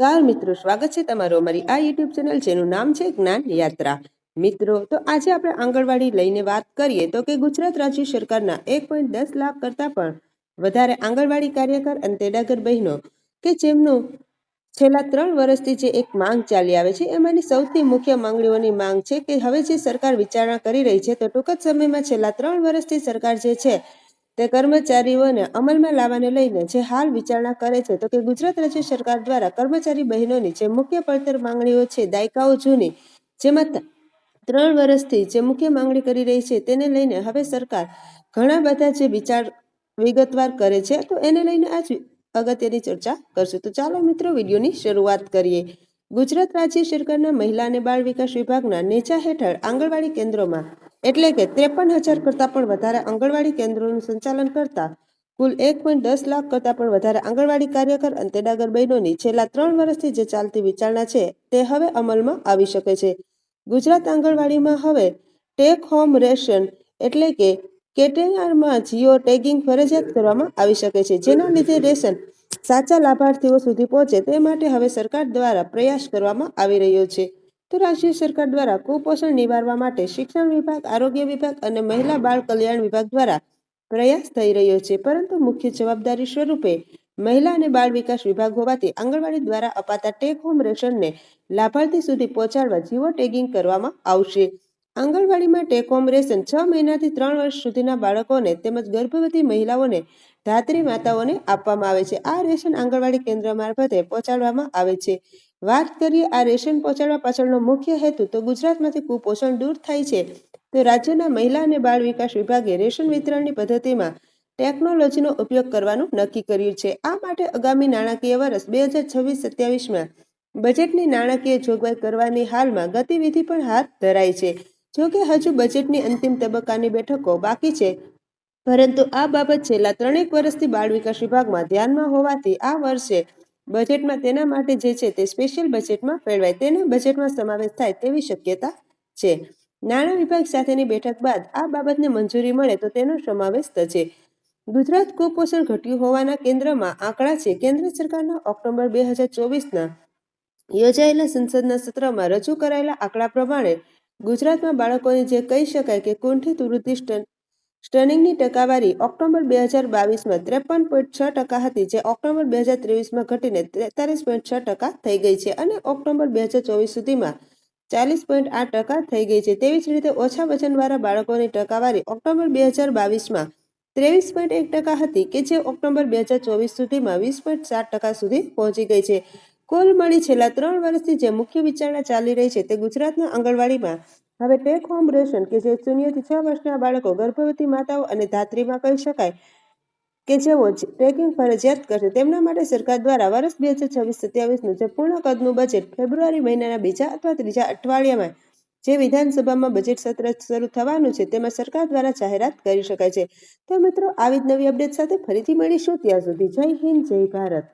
નમસ્કાર મિત્રો, સ્વાગત છે તમારું અમારી આ યુટ્યુબ ચેનલ જેનું નામ છે જ્ઞાન યાત્રા. મિત્રો, તો આજે આપણે આંગણવાડી લઈને વાત કરીએ તો કે ગુજરાત રાજ્ય સરકારના એક પોઈન્ટ દસ લાખ કરતાં પણ વધારે આંગણવાડી કાર્યકર અને તેડાગર બહેનો કે જેમનું છેલ્લા ત્રણ વર્ષથી જે એક માંગ ચાલી આવે છે, એમાંની સૌથી મુખ્ય માંગણીઓની માંગ છે કે હવે જે સરકાર વિચારણા કરી રહી છે, તો ટૂંક જ સમયમાં છેલ્લા ત્રણ વર્ષથી સરકાર જે છે તે કર્મચારીઓને અમલમાં લાવવાને લઈને જે હાલ વિચારણા કરે છે, તો કે ગુજરાત રાજ્ય સરકાર દ્વારા કર્મચારી બહેનોની જે મુખ્ય પડતર માંગણીઓ છે, દાયકાઓ જૂની, જેમાં ત્રણ વર્ષથી જે મુખ્ય માંગણી કરી રહી છે, તેને લઈને હવે સરકાર ઘણા બધા જે વિચાર વિગતવાર કરે છે, તો એને લઈને આજ અગત્યની ચર્ચા કરશું. તો ચાલો મિત્રો, વિડીયોની શરૂઆત કરીએ. ગુજરાત રાજ્ય સરકારના મહિલા અને બાળ વિકાસ વિભાગના નેચા હેઠળ આંગણવાડી કેન્દ્રોમાં એટલે કે ત્રેપન હજાર કરતાં પણ વધારે આંગણવાડી કેન્દ્રોનું સંચાલન કરતા કુલ એક પોઈન્ટ દસ લાખ કરતાં પણ વધારે આંગણવાડી કાર્યકર અને તેડાગર બહેનોની છેલ્લા ત્રણ વર્ષથી જે ચાલતી વિચારણા છે તે હવે અમલમાં આવી શકે છે. ગુજરાત આંગણવાડીમાં હવે ટેક હોમ રેશન એટલે કે કેટેઆરમાં જીઓ ટેગિંગ ફરજિયાત કરવામાં આવી શકે છે, જેના લીધે રેશન સાચા લાભાર્થીઓ સુધી પહોંચે તે માટે હવે સરકાર દ્વારા પ્રયાસ કરવામાં આવી રહ્યો છે. તો રાજ્ય સરકાર દ્વારા કુપોષણ નિવારવા માટે શિક્ષણ વિભાગ, આરોગ્ય વિભાગ અને મહિલા બાળ કલ્યાણ વિભાગ દ્વારા પ્રયાસ થઈ રહ્યો છે. પરંતુ મુખ્ય જવાબદારી સ્વરૂપે મહિલા અને બાળ વિકાસ વિભાગ હોવાથી આંગણવાડી દ્વારા અપાતા ટેક હોમ રેશનને લાભાર્થી સુધી પહોંચાડવા જીવો ટેગિંગ કરવામાં આવશે. આંગણવાડીમાં ટેક હોમ રેશન છ મહિનાથી ત્રણ વર્ષ સુધીના બાળકોને તેમજ ગર્ભવતી મહિલાઓને ધાત્રી માતાઓને આપવામાં આવે છે. આ રેશન આંગણવાડી કેન્દ્ર મારફતે પહોંચાડવામાં આવે છે. વાત કરીએ આ રેશન પહોંચાડવા પાછળનો મુખ્ય હેતુ, તો ગુજરાતમાંથી કુપોષણ દૂર થાય છે. તો રાજ્યના મહિલા અને બાળ વિકાસ વિભાગે રેશન વિતરણની પદ્ધતિમાં ટેકનોલોજીનો ઉપયોગ કરવાનું નક્કી કર્યું છે. આ માટે આગામી નાણાકીય વર્ષ બે હજાર છવ્વીસ સત્યાવીસમાં બજેટની નાણાકીય જોગવાઈ કરવાની હાલમાં ગતિવિધિ પણ હાથ ધરાઈ છે. જોકે હજુ બજેટની અંતિમ તબક્કાની બેઠકો બાકી છે. પરંતુ આ બાબત છેલ્લા ત્રણેક વર્ષથી બાળ વિકાસ વિભાગમાં ધ્યાનમાં હોવાથી આ વર્ષે બજેટમાં તેના માટે જે છે તે સ્પેશિયલ બજેટમાં ફેરવાય. તેના બજેટમાં સમાવેશ થાય તેવી શક્યતા છે. નાણાં વિભાગ સાથેની બેઠક બાદ આ બાબતને મંજૂરી મળે તો તેનો સમાવેશ થશે. ગુજરાત કુપોષણ ઘટ્યું હોવાના કેન્દ્રમાં આંકડા છે. કેન્દ્ર સરકારના ઓક્ટોબર બે હજાર ચોવીસના યોજાયેલા સંસદના સત્રમાં રજૂ કરાયેલા આંકડા પ્રમાણે ગુજરાતમાં બાળકોને જે કહી શકાય કે કુંઠિત વૃદ્ધિ સ્ટનિંગની ટકાવારી ઓક્ટોબર બે હજાર બાવીસમાં ત્રેપન પોઈન્ટ છ ટકા હતી, જે ઓક્ટોબર બે હજાર ત્રેવીસમાં ઘટીને તેતાલીસ પોઈન્ટ છ ટકા થઈ ગઈ છે અને ઓક્ટોબર બે હજાર ચોવીસ સુધીમાં ચાલીસ પોઈન્ટ આઠ ટકા થઈ ગઈ છે. તેવી જ રીતે ઓછા વજનવાળા બાળકોની ટકાવારી ઓક્ટોબર બે હજાર બાવીસમાં ત્રેવીસ પોઈન્ટ એક ટકા હતી કે જે ઓક્ટોબર બે હજાર ચોવીસ સુધીમાં વીસ પોઈન્ટ સાત ટકા સુધી પહોંચી ગઈ છે. કુલ મળી છેલ્લા ત્રણ વર્ષથી જે મુખ્ય વિચારણા ચાલી રહી છે તે ગુજરાતના આંગણવાડીમાં હવે ટેક હોમ રેશન કે જે શૂન્યથી છ વર્ષના બાળકો, ગર્ભવતી માતાઓ અને ધાત્રીમાં કહી શકાય કે જેઓ ટ્રેકિંગ ફરજિયાત કરશે, તેમના માટે સરકાર દ્વારા વર્ષ બે હજાર છવ્વીસ સત્યાવીસનું જે પૂર્ણ કદનું બજેટ ફેબ્રુઆરી મહિનાના બીજા અથવા ત્રીજા અઠવાડિયામાં જે વિધાનસભામાં બજેટ સત્ર શરૂ થવાનું છે, તેમાં સરકાર દ્વારા જાહેરાત કરી શકાય છે. તો મિત્રો, આવી જ નવી અપડેટ સાથે ફરીથી મળીશું. ત્યાં સુધી જય હિન્દ, જય ભારત.